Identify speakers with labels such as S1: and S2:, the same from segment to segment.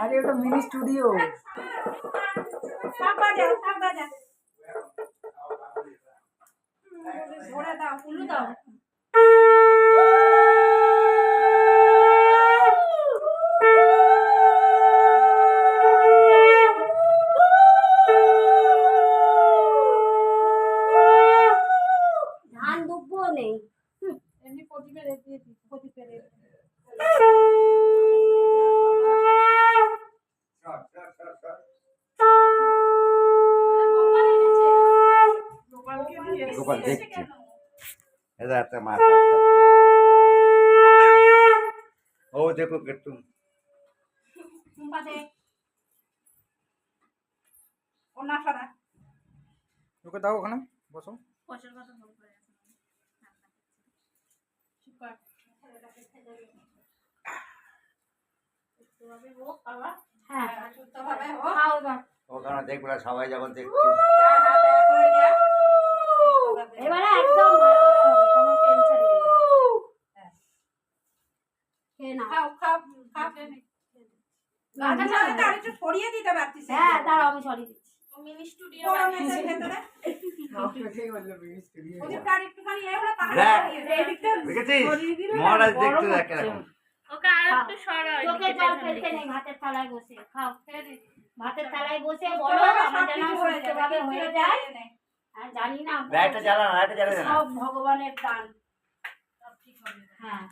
S1: আরে ওটা mini studio
S2: সব বাজা সব বাজা। ধরে দাও উলু দাও।
S3: ধান দুব্বো নেই।
S2: এমনি প্রদীপের এ দিয়ে
S4: গোপাল দেখছে। এটা একটা মাথা ও দেখো একটু।
S1: ওকে দাও ওখানে বসো।
S3: হ্যাঁ। এবার
S4: ওখানে দেখবে সবাই যখন দেখছে
S2: যার হাত এক হয়ে যায়।
S3: এবারে একদম ভালোভাবে হবে কোনো টেনশন নেই। খেয়ে নাও।
S2: খাও, খাও, খাও। গাঁদা চালটা সরিয়ে দিতে পারতিস।
S3: হ্যাঁ দাঁড়াও আমি সরি দিচ্ছি।
S2: মিনি স্টুডিও ভেতরে।
S4: মহারাজ দেখতে দেখ
S2: ওকে আর একটু সরা
S3: চোখে জল ফেলতে নেই ভাতের থালায় বসে। খাও। ভাতের থালায় বসে বলো আমার যেন সুস্থভাবে হয়ে যায়। আর জানি না
S4: লাইটটা জ্বালা না লাইটটা জ্বালা
S3: সব ভগবানের দান হ্যাঁ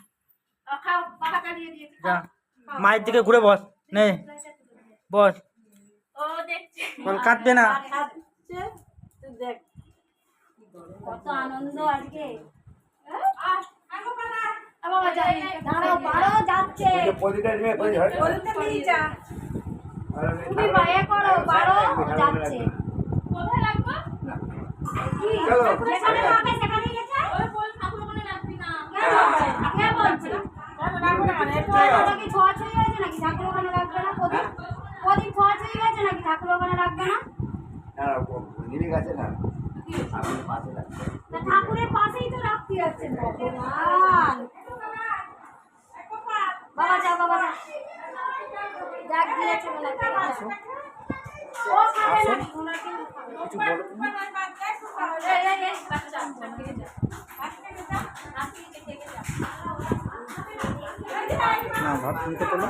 S2: খাও পাকা চালিয়ে দিয়েছি
S1: মায়ের দিকে ঘুরে বস নে বস
S2: ও দেখছে
S1: বল কাঁদবে না
S3: দেখ কত আনন্দ আজকে দাঁড়াও বারো যাচ্ছে তুমি মায়া করো বারো যাচ্ছে
S2: কোথায় রাখব
S3: ঠাকুরের পাশেই তো রাখতে যাচ্ছে বাবা যা বাবা যা যাক দিয়েছে একটা কথা। ও খাবে না
S1: কিছু বলো তুমি
S2: এই এই এই বাচ্চা থেকে যা থেকে যা রাখি থেকে যা
S1: না ভাত নিতে চলো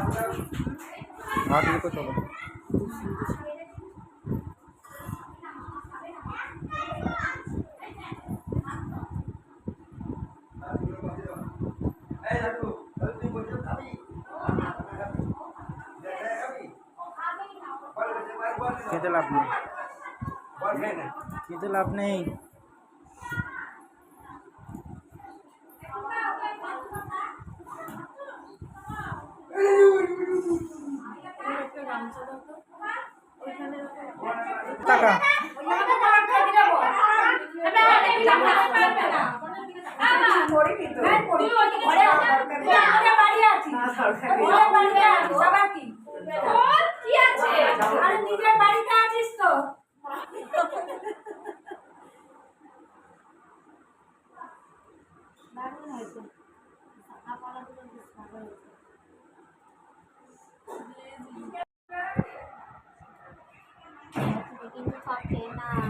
S1: ভাত নিতে চলো খেতে লাভ নেই খেতে লাভ নেই। টাকা।
S3: নিজের বাড়িতে আছিস তো দারুণ হয়েছে শাখা পালাগুলো বেশ ভালো হয়েছে কিন্তু সব খেয়ে নাই